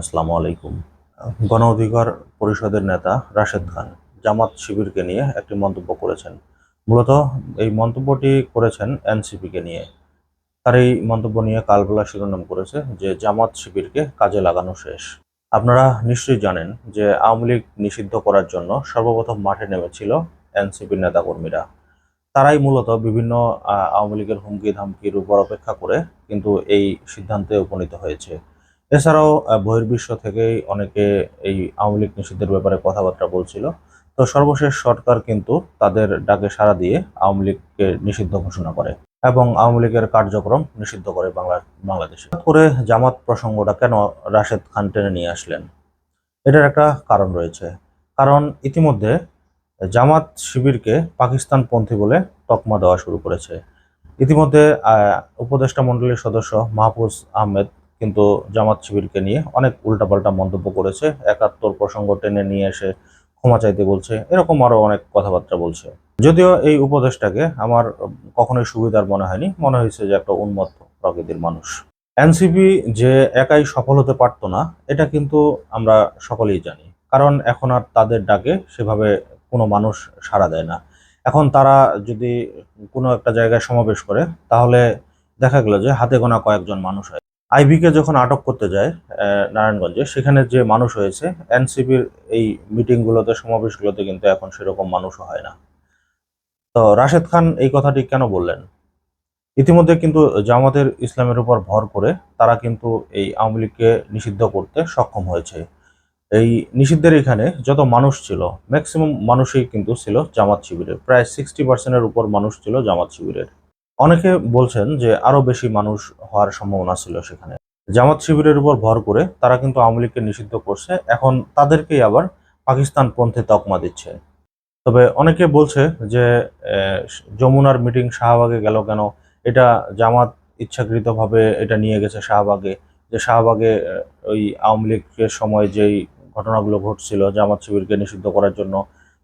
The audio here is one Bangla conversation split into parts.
আসসালামু আলাইকুম। গণ অধিকার পরিষদের নেতা রাশেদ খান জামাত শিবিরকে নিয়ে একটি মন্তব্য করেছেন। মূলত এই মন্তব্যটি করেছেন এনসিপিকে নিয়ে। তার এই মন্তব্য নিয়ে কালবেলা শিরোনাম করেছে যে জামাত শিবিরকে কাজে লাগানো শেষ। আপনারা নিশ্চয়ই জানেন যে আওয়ামী লীগ নিষিদ্ধ করার জন্য সর্বপ্রথম মাঠে নেমেছিল এনসিপির নেতাকর্মীরা। তারাই মূলত বিভিন্ন আওয়ামী লীগের হুমকি ধামকির উপর অপেক্ষা করে কিন্তু এই সিদ্ধান্তে উপনীত হয়েছে। এছাড়াও বহির্বিশ্ব থেকেই অনেকে এই আওয়ামী লীগ নিষিদ্ধের ব্যাপারে কথাবার্তা বলছিল। তো সর্বশেষ সরকার কিন্তু তাদের ডাকে সাড়া দিয়ে আওয়ামী লীগকে নিষিদ্ধ ঘোষণা করে এবং আওয়ামী লীগের কার্যক্রম নিষিদ্ধ করে বাংলা, বাংলাদেশে। করে জামাত প্রসঙ্গটা কেন রাশেদ খান টেনে নিয়ে আসলেন? এটার একটা কারণ রয়েছে। কারণ ইতিমধ্যে জামাত শিবিরকে পাকিস্তানপন্থী বলে তকমা দেওয়া শুরু করেছে। ইতিমধ্যে উপদেষ্টা মণ্ডলীর সদস্য মাহফুজ আহমেদ কিন্তু জামাত শিবিরকে নিয়ে অনেক উল্টাপাল্টা মন্তব্য করেছে। একাত্তর প্রসঙ্গ টেনে নিয়ে এসে ক্ষমা চাইতে বলছে। এরকম আরও অনেক কথাবার্তা বলছে। যদিও এই উপদেশটাকে আমার কখনোই সুবিধার মনে হয়নি। মনে হয়েছে যে একটা উন্মত্ত প্রকৃতির মানুষ। এনসিপি যে একাই সফল হতে পারতো না, এটা কিন্তু আমরা সকলেই জানি। কারণ এখন আর তাদের ডাকে সেভাবে কোনো মানুষ সাড়া দেয় না। এখন তারা যদি কোনো একটা জায়গায় সমাবেশ করে, তাহলে দেখা গেল যে হাতে গোনা কয়েকজন মানুষ আইবিকে যখন আটক করতে যায় নারায়ণগঞ্জে, সেখানে যে মানুষ হয়েছে, এনসিপির এই মিটিংগুলোতে, সমাবেশগুলোতে কিন্তু এখন সেরকম মানুষও হয় না। তো রাশেদ খান এই কথাটি কেন বললেন? ইতিমধ্যে কিন্তু জামাতের ইসলামের উপর ভর করে তারা কিন্তু এই আওয়ামী লীগকে নিষিদ্ধ করতে সক্ষম হয়েছে। এই নিষিদ্ধের এখানে যত মানুষ ছিল ম্যাক্সিমাম মানুষই কিন্তু ছিল জামাত শিবিরের। প্রায় সিক্সটি পার্সেন্টের উপর মানুষ ছিল জামাত শিবিরের। অনেকে বলছেন যে আরও বেশি মানুষ হওয়ার সম্ভাবনা ছিল সেখানে। জামাত শিবিরের উপর ভর করে তারা কিন্তু আওয়ামী লীগকে নিষিদ্ধ করছে, এখন তাদেরকেই আবার পাকিস্তান পন্থে তকমা দিচ্ছে। তবে অনেকে বলছে যে যমুনার মিটিং শাহবাগে গেল কেন? এটা জামাত ইচ্ছাকৃতভাবে এটা নিয়ে গেছে শাহবাগে, যে শাহবাগে ওই আওয়ামী লীগের সময় যেই ঘটনাগুলো ঘটছিল জামাত শিবিরকে নিষিদ্ধ করার জন্য,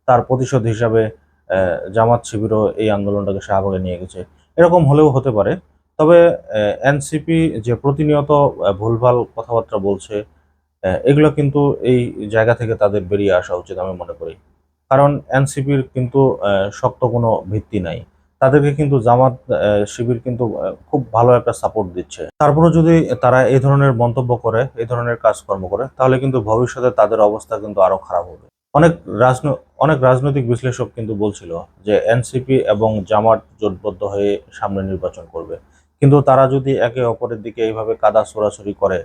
তার প্রতিশোধ হিসাবে জামাত শিবিরও এই আন্দোলনটাকে শাহবাগে নিয়ে গেছে। এরকম হলেও হতে পারে। তবে এনসিপি যে প্রতিনিয়ত ভুলভাল কথাবার্তা বলছে এগুলো কিন্তু এই জায়গা থেকে তাদের বেরিয়ে আসা উচিত আমি মনে করি। কারণ এনসিপির কিন্তু শক্ত কোনো ভিত্তি নাই। তাদেরকে কিন্তু জামাত শিবির কিন্তু খুব ভালো একটা সাপোর্ট দিচ্ছে। তারপরে যদি তারা এই ধরনের মন্তব্য করে, এই ধরনের কাজকর্ম করে, তাহলে কিন্তু ভবিষ্যতে তাদের অবস্থা কিন্তু আরও খারাপ হবে। অনেক রাজন, অনেক রাজনৈতিক বিশ্লেষক কিন্তু বলছিল যে এনসিপি এবং জামাত জোটবদ্ধ হয়ে সামনে নির্বাচন করবে। কিন্তু তারা যদি একে অপরের দিকে এইভাবে কাদা ছোড়াছড়ি করে,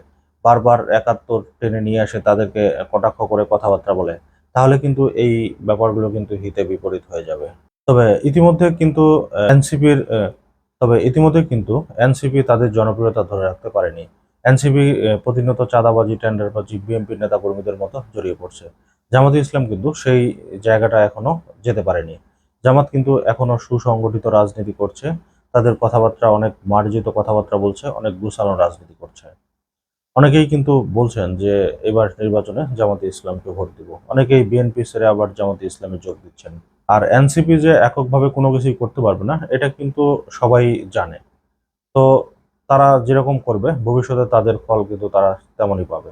বারবার একাত্তর টেনে নিয়ে আসে তাদেরকে কটাক্ষ করে কথাবার্তা বলে, তাহলে কিন্তু এই ব্যাপারগুলো কিন্তু হিতে বিপরীত হয়ে যাবে। তবে ইতিমধ্যে কিন্তু এনসিপির তবে ইতিমধ্যে কিন্তু এনসিপি তাদের জনপ্রিয়তা ধরে রাখতে পারেনি। এনসিপি প্রতিনিয়ত চাঁদাবাজি টেন্ডারবাজি বিএনপির নেতাকর্মীদের মতো জড়িয়ে পড়ছে। জামাতে ইসলাম কিন্তু সেই জায়গাটা এখনও যেতে পারেনি। জামাত কিন্তু এখনও সুসংগঠিত রাজনীতি করছে। তাদের কথাবার্তা অনেক মার্জিত কথাবার্তা বলছে, অনেক গুছানো রাজনীতি করছে। অনেকেই কিন্তু বলছেন যে এবার নির্বাচনে জামাতে ইসলামকে ভোট দিব। অনেকেই বিএনপি ছেড়ে আবার জামাতে ইসলামে যোগ দিচ্ছেন। আর এনসিপি যে এককভাবে কোনো কিছুই করতে পারবে না, এটা কিন্তু সবাই জানে। তো তারা যেরকম করবে, ভবিষ্যতে তাদের ফল কিন্তু তারা তেমনই পাবে।